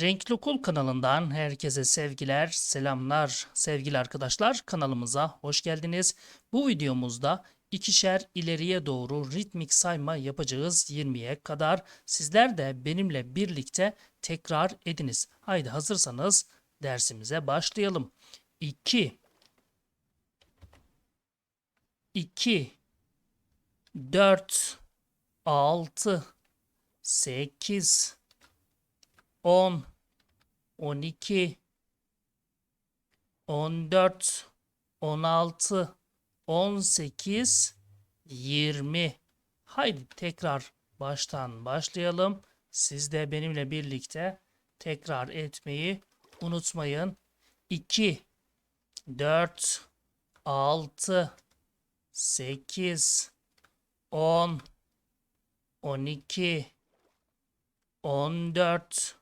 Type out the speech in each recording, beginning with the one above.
Renkli Okul kanalından herkese sevgiler, selamlar. Sevgili arkadaşlar kanalımıza hoş geldiniz. Bu videomuzda ikişer ileriye doğru ritmik sayma yapacağız 20'ye kadar. Sizler de benimle birlikte tekrar ediniz. Haydi hazırsanız dersimize başlayalım. 2 2 4 6 8 10 12 14 16 18 20 Haydi tekrar baştan başlayalım. Siz de benimle birlikte tekrar etmeyi unutmayın. 2 4 6 8 10 12 14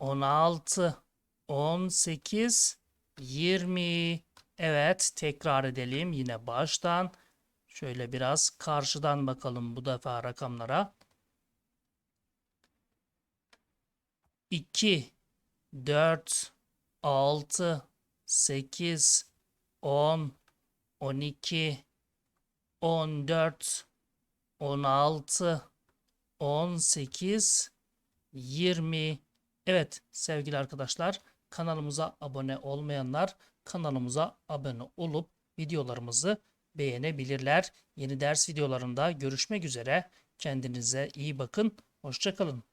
16 18 20 Evet tekrar edelim yine baştan. Şöyle biraz karşıdan bakalım bu defa rakamlara. 2 4 6 8 10 12 14 16 18 20 Evet sevgili arkadaşlar kanalımıza abone olmayanlar kanalımıza abone olup videolarımızı beğenebilirler. Yeni ders videolarında görüşmek üzere. Kendinize iyi bakın. Hoşçakalın.